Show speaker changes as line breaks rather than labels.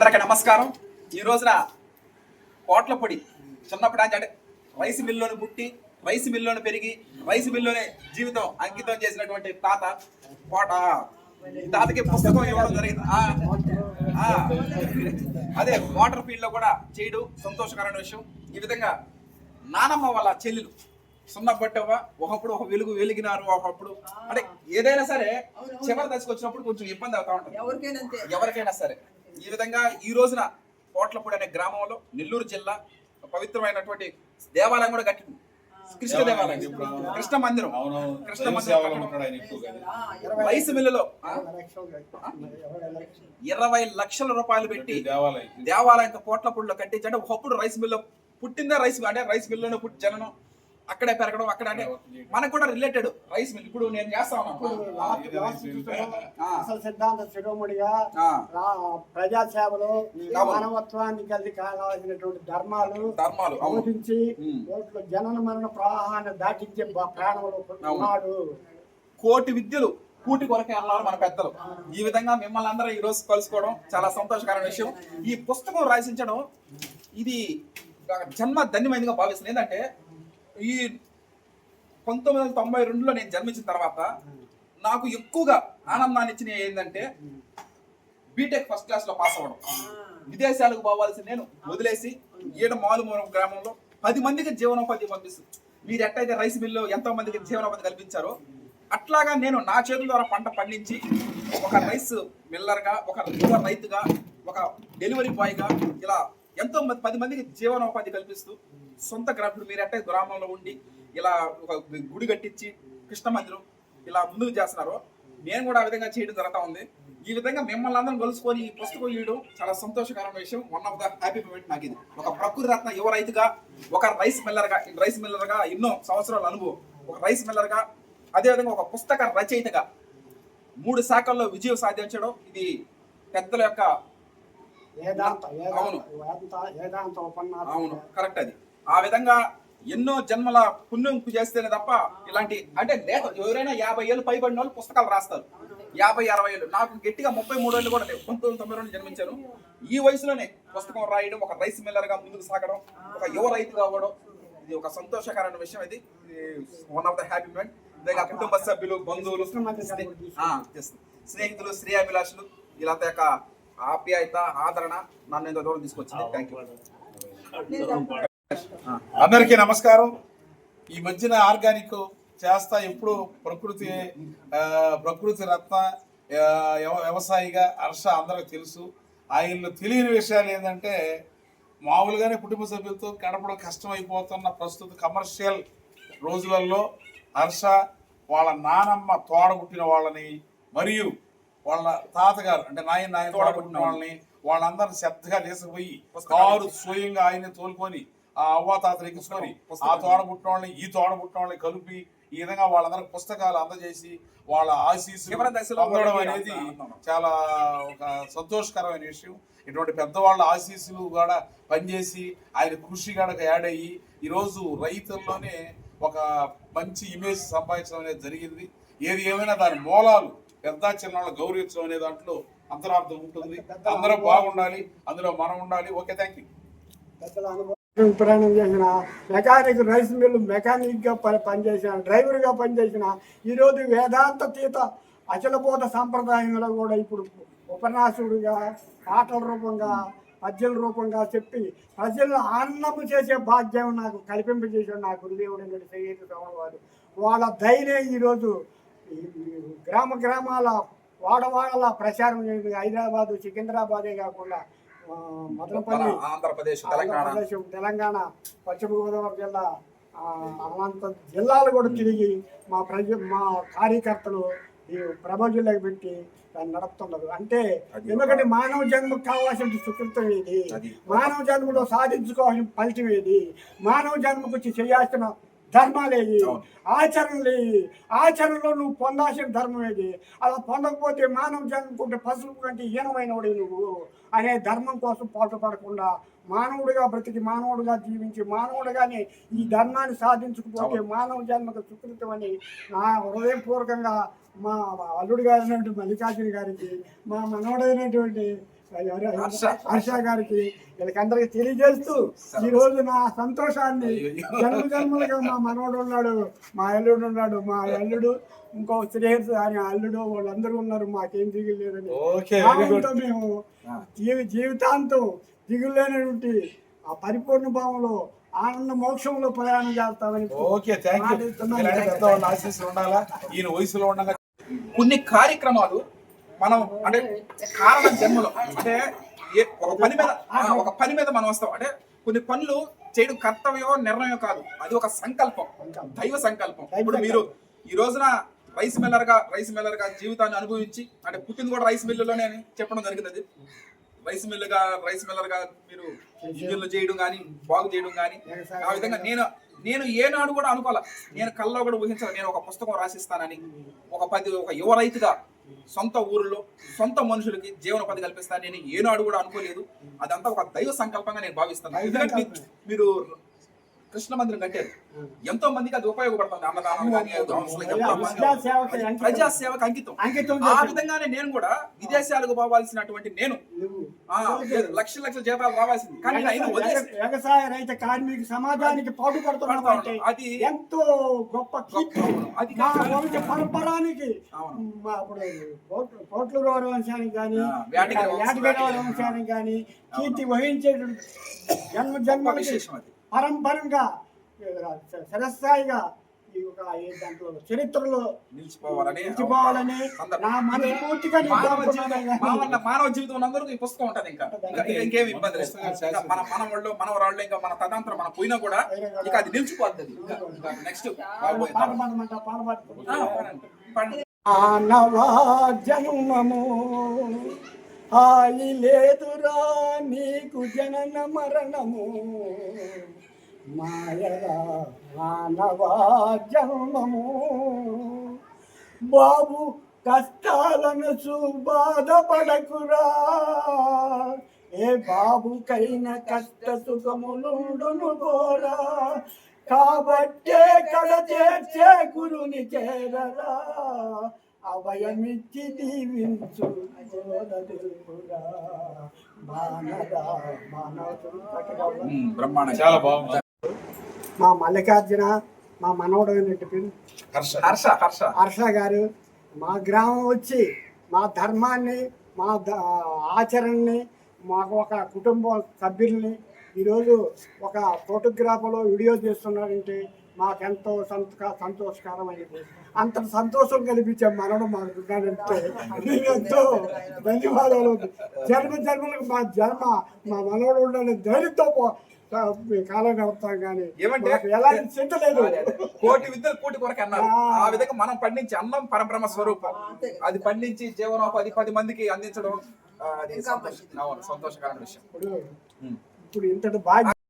అందరికీ నమస్కారం. ఈ రోజున కోట్ల పొడి చిన్నప్పుడు అంటే రైస్ మిల్లులోని పుట్టి రైస్ మిల్లులోని పెరిగి రైస్ మిల్లులోనే జీవితం అంకితం చేసినటువంటి తాత కోట తాతకి పుస్తకం ఇవ్వడం జరిగింది. అదే వాటర్ ఫీల్డ్లో కూడా చేయడం సంతోషకరమైన విషయం. ఈ విధంగా నానమ్మ వాళ్ళ చెల్లెలు సున్నపట్టవ ఒకప్పుడు ఒక వెలుగు వెలిగినారు ఒకప్పుడు. అంటే ఏదైనా సరే చివరి దశకు వచ్చినప్పుడు కొంచెం ఇబ్బంది అవుతా ఉంటుంది.
ఎవరికైనా
సరే. ఈ విధంగా ఈ రోజున కోట్లపూడి అనే గ్రామంలో నెల్లూరు జిల్లా పవిత్రమైనటువంటి దేవాలయం కూడా కట్టింది. కృష్ణ దేవాలయం కృష్ణ మందిరం. కృష్ణ మందిరం రైస్ మిల్లులో ఇరవై లక్షల. రూపాయలు పెట్టి
దేవాలయం.
దేవాలయం కోట్లపూడిలో కట్టించి అంటే ఒకప్పుడు రైస్ మిల్లు పుట్టిందే రైస్ అంటే రైస్ మిల్లులోనే పుట్టి జననం. అక్కడే పెరగడం అక్కడ అంటే మనకు కూడా రిలేటెడ్ రైస్ మిల్ ఇప్పుడు నేను చేస్తా.
అసలు సిద్ధాంత. రా- ప్రజా సేవలు
అవును.
మానవత్వానికి కలిసి కావాల్సినటువంటి ధర్మాలు
ధర్మాలు
బోధించి. ఓట్లు జనన మరణ ప్రవాహాన్ని దాటించే ప్రాణంలో ఉన్నాడు
కోటి విద్యలు కూటి కొరకే అన్నారు మన పెద్దలు. ఈ విధంగా మిమ్మల్ని అందరూ ఈ రోజు కలుసుకోవడం చాలా సంతోషకరమైన విషయం. ఈ పుస్తకం రాసించడం ఇది జన్మ ధన్యమైనదిగా భావిస్తుంది ఏంటంటే ఈ పంతొమ్మిది వందల తొంభై రెండులో నేను జన్మించిన తర్వాత నాకు ఎక్కువగా ఆనందాన్ని ఇచ్చిన ఏంటంటే బీటెక్ ఫస్ట్ క్లాస్లో పాస్ అవ్వడం. విదేశాలకు పోవాల్సి నేను వదిలేసి ఈడ మాలుమూలం గ్రామంలో పది మందికి జీవనోపాధి పంపిస్తుంది మీరు ఎట్టయితే రైస్ మిల్లు ఎంతో మందికి జీవనోపాధి కల్పించారో అట్లాగా నేను నా చేతుల ద్వారా పంట పండించి ఒక రైస్ మిల్లర్గా ఒక రైతుగా ఒక డెలివరీ బాయ్గా ఇలా ఎంతో మంది పది మందికి జీవనోపాధి కల్పిస్తూ సొంత గ్రాములు మీరు గ్రామంలో ఉండి ఇలా ఒక గుడి కట్టించి కృష్ణ మందిరం ఇలా ముందుకు చేస్తున్నారు. నేను కూడా ఆ విధంగా చేయడం జరుగుతా ఉంది. ఈ విధంగా మిమ్మల్ని అందరం కలుసుకొని ఈ పుస్తకం ఇవ్వడం చాలా సంతోషకరమైన విషయం. One of the happy moment నాకు ఇది. ఒక ప్రకృతి రత్న యువ రైతుగా ఒక రైస్ మిల్లర్గా రైస్ మిల్లర్గా ఎన్నో సంవత్సరాల అనుభవం. ఒక రైస్ మిల్లర్గా అదేవిధంగా ఒక పుస్తక రచయితగా మూడు శాఖల్లో విజయం సాధించడం ఇది పెద్దల యొక్క అవును. కరెక్ట్ అది. ఆ విధంగా ఎన్నో జన్మల పుణ్యం చేస్తేనే తప్ప ఇలాంటి అంటే లేక ఎవరైనా యాభై ఏళ్ళు పైబడిన వాళ్ళు పుస్తకాలు రాస్తారు. యాభై అరవై ఏళ్ళు. నాకు గట్టిగా ముప్పై మూడు ఏళ్ళు కూడా లేవు. పంతొమ్మిది తొంభై రెండు జన్మించాను. ఈ వయసులోనే పుస్తకం రాయడం ఒక రైస్ మిల్లర్గా ముందుకు సాగడం ఒక యువ రైతుగా అవ్వడం ఇది ఒక సంతోషకరమైన విషయం ఇది. One of the happy moment ఇదే కుటుంబ సభ్యులు బంధువులు. స్నేహితులు శ్రేయాభిలాషులు వీళ్ళంతా యొక్క ఆప్యాయత ఆదరణ నన్ను ఇంత దూరం తీసుకొచ్చింది. థ్యాంక్ యూ
అందరికీ నమస్కారం. ఈ మధ్యన ఆర్గానిక్ చేస్తా ఎప్పుడు ప్రకృతి ప్రకృతి రత్న వ్యవ- వ్యవసాయిగా హర్ష అందరికి తెలుసు. ఆయనలో తెలియని విషయాలు ఏంటంటే మామూలుగానే కుటుంబ సభ్యులతో గడపడం కష్టమైపోతున్న ప్రస్తుత కమర్షియల్ రోజులలో హర్ష వాళ్ళ నానమ్మ తోడబుట్టిన వాళ్ళని మరియు వాళ్ళ తాతగారు అంటే నాయన నాయన తోడబుట్టిన వాళ్ళని వాళ్ళందరిని శ్రద్ధగా తీసుకుపోయి కారు స్వయంగా ఆయన తోలుకొని ఆ అవ్వ తాతలు ఎక్కించుకొని ఆ తోడబుట్టిన వాళ్ళని ఈ తోడబుట్టిన వాళ్ళని కలిపి ఈ విధంగా వాళ్ళందరికి పుస్తకాలు అందజేసి వాళ్ళ ఆశీస్సు పొందడం అనేది. చాలా ఒక సంతోషకరమైన విషయం. ఇటువంటి పెద్దవాళ్ళ ఆశీస్సులు కూడా పనిచేసి ఆయన కృషి గడక యాడ్ అయ్యి ఈరోజు రైతుల్లోనే ఒక మంచి ఇమేజ్ సంపాదించడం అనేది జరిగింది. ఏది ఏమైనా దాని మూలాలు పెద్ద చిన్న వాళ్ళ గౌరవించడం అనే దాంట్లో అంతరార్థం ఉంటుంది. అందరూ బాగుండాలి అందులో మనం ఉండాలి. ఓకే థ్యాంక్ యూ
ప్రయాణం చేసిన మెకానిక్ రైస్ మిల్ మెకానిక్గా పని పనిచేసిన డ్రైవర్గా పనిచేసిన ఈరోజు వేదాంత తీత అచలబోధ సాంప్రదాయంలో కూడా ఇప్పుడు ఉపన్యాసుడిగా పాటల రూపంగా పద్యాల రూపంగా చెప్పి ప్రజలను ఆనందము చేసే భాగ్యం నాకు కల్పింపజేసాడు నా గురుదేవుడు అంగడి సయ్యదు వారు. వాళ్ళ ధైర్యం ఈరోజు గ్రామ గ్రామాల వాడవాడల ప్రచారం చేసింది హైదరాబాదు సికింద్రాబాదే కాకుండా మదనపల్లి
ఆంధ్రప్రదేశ్ తెలంగాణ.
ఆంధ్రప్రదేశ్ తెలంగాణ పశ్చిమ గోదావరి జిల్లా అనంత జిల్లాలు కూడా తిరిగి మా ప్రజ మా కార్యకర్తలు ఈ ప్రబోజులకు పెట్టి దాన్ని నడుపుతున్నారు. అంటే ఎందుకంటే మానవ జన్మకు కావాల్సిన సుకృతం ఏది. మానవ జన్మలో సాధించుకోవాల్సిన ఫలితం ఏది? మానవ జన్మకు వచ్చి చేయాల్సిన ధర్మాలేవి. ఆచరణలేవి ఆచరణలో నువ్వు పొందాల్సిన ధర్మం ఏది? అలా పొందకపోతే మానవ జన్మకుంటే పసుపు కంటే హీనమైన వాడు నువ్వు అనే ధర్మం కోసం పాటుపడకుండా మానవుడిగా బ్రతికి మానవుడిగా జీవించి మానవుడిగానే ఈ ధర్మాన్ని సాధించకపోతే మానవ జన్మకు సుకృతం అని నా హృదయపూర్వకంగా మా అల్లుడు గారైనటువంటి మల్లికార్జున గారికి మా మనవడైనటువంటి
హర్ష.
గారికి వీళ్ళకందరికి తెలియజేస్తూ ఈ రోజు నా సంతోషాన్ని జన్మ జన్మలుగా మా మనవడు ఉన్నాడు మా అల్లుడు ఉన్నాడు మా అల్లుడు ఇంకో శ్రేయస్ అని అల్లుడు వాళ్ళందరూ ఉన్నారు మాకేం దిగులు లేదని
ఓకే వెరీ గుడ్.
దాంతో మేము జీవి జీవితాంతం దిగులు లేనటువంటి ఆ పరిపూర్ణ భావంలో ఆనంద మోక్షంలో ప్రయాణం చేస్తామని
ఓకే థ్యాంక్ యూ ఆశీస్సులు ఉండాలా? ఈయన వయసులో ఉండగా
కొన్ని కార్యక్రమాలు మనం అంటే కారణ జన్మలో. అంటే ఏ ఒక పని మీద ఒక పని మీద మనం వస్తాం. అంటే కొన్ని పనులు చేయడం కర్తవ్యం నిర్ణయం కాదు. అది ఒక సంకల్పం. దైవ సంకల్పం. ఇప్పుడు మీరు ఈ రోజున రైస్ మిల్లర్గా రైస్ మిల్లర్గా జీవితాన్ని అనుభవించి అంటే పుట్టింది కూడా రైస్ మిల్లులోనే అని చెప్పడం జరిగింది అది రైస్ మిల్గా రైస్ మిల్లర్గా మీరు ఇంజిన్లు చేయడం కానీ బాగు చేయడం కానీ ఆ విధంగా నేను నేను ఏనాడు కూడా అనుకోలే నేను కల్లో కూడా ఊహించాలి నేను ఒక పుస్తకం రాసిస్తానని ఒక పది ఒక యువ రైతుగా సొంత ఊరిలో సొంత మనుషులకి జీవనోపాధి కల్పిస్తాను నేను ఏనాడు కూడా అనుకోలేదు. అదంతా ఒక దైవ సంకల్పంగా నేను భావిస్తాను ఎందుకంటే మీరు కృష్ణ మందిరం కట్టారు. ఎంతో మందికి అది ఉపయోగపడుతుంది. అన్నదానం
ప్రజాసేవకి అంకితం.
ప్రజా సేవకు అంకితం. ఆ విధంగానే నేను కూడా విదేశాలకు పోవాల్సినటువంటి నేను. ఆ, లక్షల లక్షల జీతాలు రావాల్సింది. కానీ
వ్యవసాయ- రైతు కార్మిక సమాజానికి పాటుపడుతున్నాం అంటే
అది
ఎంతో గొప్ప కీర్తి.
అది
పరంపరానికి.
అవును.
మా అప్పుడు కోట్ల- కోట్ల గౌరవ వంశానికి కానీ
కానీ.
వంశానికి కానీ కీర్తి వహించేటువంటి జన్మ జన్మలకి
విశేషం అది.
పరంపరంగా సరస్థాయిగా ఈ ఈ దాంట్లో చరిత్రలో
నిలిచిపోవాలని
నిలిచిపోవాలని. నా మనస్ఫూర్తిగా
మానవ జీవితం ఉన్నందరూ ఈ పుస్తకం ఉంటది ఇంకా. ఇంకా ఇబ్బంది లేదు. మన మన వాళ్ళు మన వాళ్ళు ఇంకా మన తదంతరం మన పోయినా కూడా ఇక అది నిలిచిపోద్ది నెక్స్ట్
పాడమంట మానవా జన్మము హాయి లేదురా నీకు జనన మరణము. మాయరా మానవా జన్మము. బాబు కష్టాలను చూ బాధపడకురా. ఏ బాబుకైన కష్ట సుఖములుండును గోరా కాబట్టే కడ చేర్చే గురుని చేరరా. అభయమిచ్చి దీవించు
చాలా బాగుంది.
మా మల్లికార్జున మా మనవడు
హర్ష.
హర్ష హర్ష.
హర్ష గారు మా గ్రామం వచ్చి మా ధర్మాన్ని మా ఆచరణని మాకు ఒక కుటుంబ సభ్యుల్ని ఈరోజు ఒక ఫోటోగ్రాఫర్లో వీడియో చేస్తున్నారంటే మాకెంతో సంతక సంతోషకరమైనది అంత సంతోషం కల్పించే మనడు మాకు ఉన్నాడంటే నేను ఎంతో ధన్యవాదాలు. జన్మ జన్మలకు మా జన్మ మా మనవడు ఉండాలని ధైర్యంతో పో- కాలం గడుపుతాం కానీ
ఏమంటే
ఎలాంటి చింత లేదు.
కోటి విద్యలు కోటి కొరకు అన్నారు.
ఆ.
విధంగా మనం పండించి అన్నం పరబ్రహ్మ స్వరూపం. అది పండించి జీవనోపాధి పది మందికి అందించడం అది సంతోషకరమైన విషయం.
ఇప్పుడు ఇంతటి బాధ్యత